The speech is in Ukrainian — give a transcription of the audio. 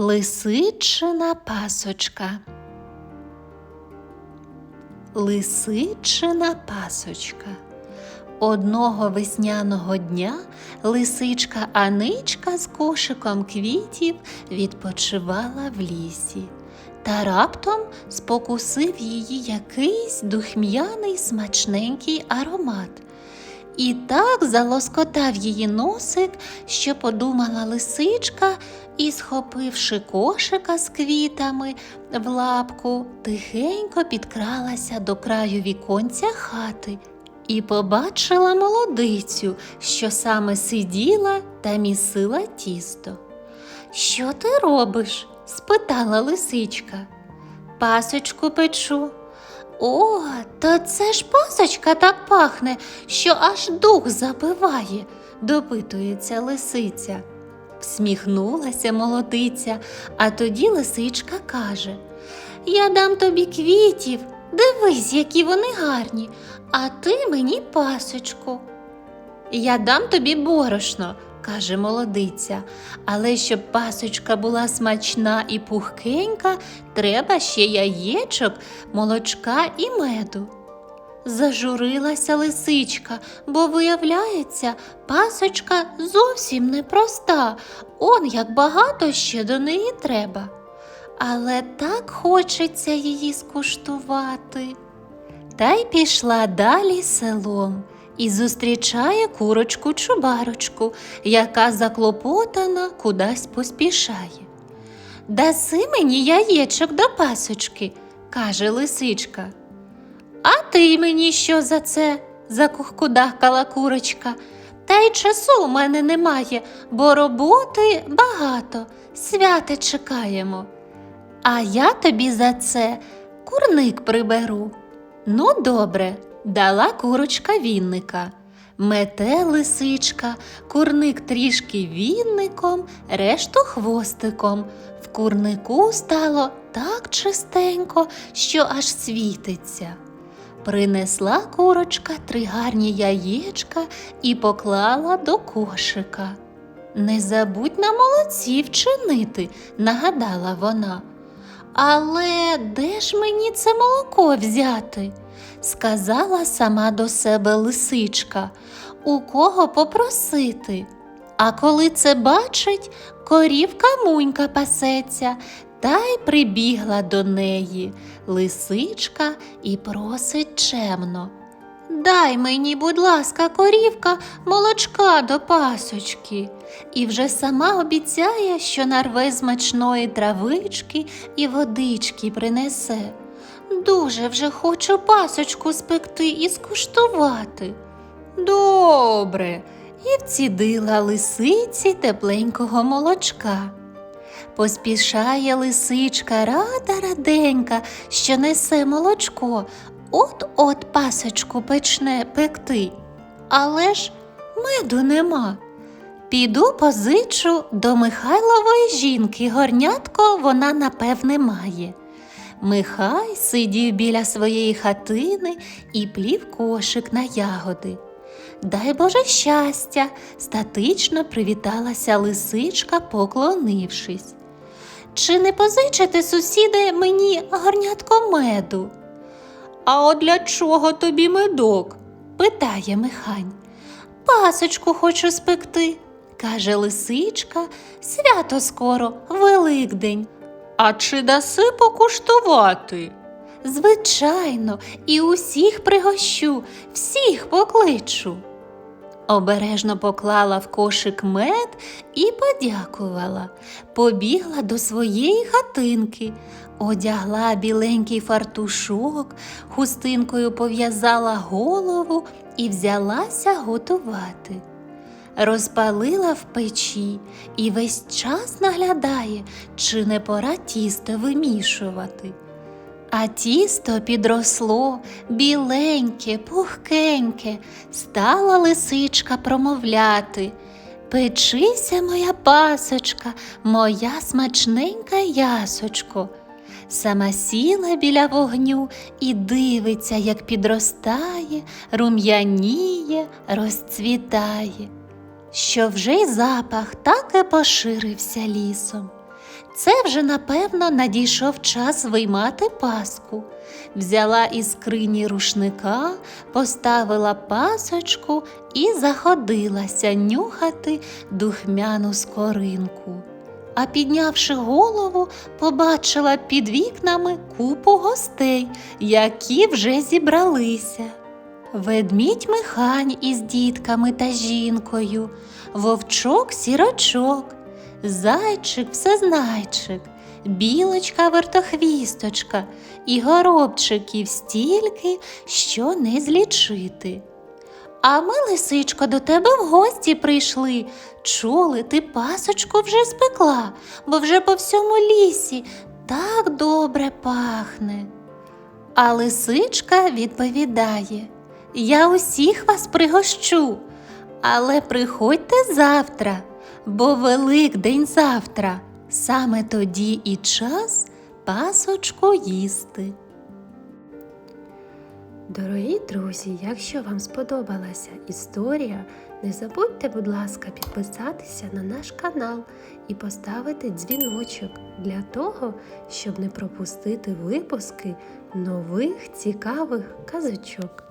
Лисичина пасочка. Лисичина пасочка. Одного весняного дня лисичка Аничка з кошиком квітів відпочивала в лісі. Та раптом спокусив її якийсь духм'яний смачненький аромат. І так залоскотав її носик, що подумала лисичка і, схопивши кошика з квітами в лапку, тихенько підкралася до краю віконця хати і побачила молодицю, що саме сиділа та місила тісто. Що ти робиш? спитала лисичка. Пасочку печу. О, то це ж пасочка так пахне, що аж дух забиває, допитується лисиця. Всміхнулася молодиця, а тоді лисичка каже Я дам тобі квітів, дивись, які вони гарні, а ти мені пасочку. Я дам тобі борошно, каже молодиця, але щоб пасочка була смачна і пухкенька, треба ще яєчок, молочка і меду. Зажурилася лисичка, бо, виявляється, пасочка зовсім непроста, он як багато ще до неї треба. Але так хочеться її скуштувати. Та й пішла далі селом і зустрічає курочку чубарочку, яка заклопотана кудись поспішає. Даси мені яєчок до пасочки, каже лисичка. А ти мені що за це? закухкудахкала курочка. Та й часу у мене немає, бо роботи багато, святи чекаємо. А я тобі за це курник приберу. Ну, добре, дала курочка вінника. Мете лисичка, курник трішки вінником, решту хвостиком. В курнику стало так чистенько, що аж світиться. Принесла курочка три гарні яєчка і поклала до кошика. Не забудь на молодці вчинити, нагадала вона. Але де ж мені це молоко взяти? Сказала сама до себе лисичка, у кого попросити. А коли це бачить, корівка мунька пасеться, та й прибігла до неї лисичка і просить чемно. Дай мені, будь ласка, корівка, молочка до пасочки, і вже сама обіцяє, що нарве смачної травички і водички принесе. Дуже вже хочу пасочку спекти і скуштувати. Добре, і вцідила лисиці тепленького молочка. Поспішає лисичка рада раденька, що несе молочко, от-от пасочку печне пекти. Але ж меду нема. Піду позичу до Михайлової жінки, горнятко вона напевне має. Михай сидів біля своєї хатини і плів кошик на ягоди. Дай Боже щастя, статично привіталася лисичка, поклонившись. Чи не позичите, сусіде, мені горнятко меду? А от для чого тобі медок? питає Михань. Пасочку хочу спекти, каже лисичка, свято скоро, Великдень. А чи даси покуштувати? Звичайно, і усіх пригощу, всіх покличу. Обережно поклала в кошик мед і подякувала. Побігла до своєї хатинки, одягла біленький фартушок, хустинкою пов'язала голову і взялася готувати. Розпалила в печі і весь час наглядає, чи не пора тісто вимішувати. А тісто підросло біленьке, пухкеньке, стала лисичка промовляти. Печися, моя пасочка, моя смачненька ясочко. Сама сіла біля вогню і дивиться, як підростає, рум'яніє, розцвітає, що вже й запах так і поширився лісом. Це вже напевно надійшов час виймати паску. Взяла із скрині рушника, поставила пасочку і заходилася нюхати духмяну скоринку. А піднявши голову, побачила під вікнами купу гостей, які вже зібралися. Ведмідь Михань із дітками та жінкою, вовчок сірочок, зайчик всезнайчик, білочка вертохвісточка і горобчиків стільки, що не злічити. А ми, лисичко, до тебе в гості прийшли. Чули, ти пасочку вже спекла, бо вже по всьому лісі так добре пахне. А лисичка відповідає: Я усіх вас пригощу, але приходьте завтра, бо Великдень завтра, саме тоді і час пасочку їсти. Дорогі друзі, якщо вам сподобалася історія, не забудьте, будь ласка, підписатися на наш канал і поставити дзвіночок для того, щоб не пропустити випуски нових цікавих казочок.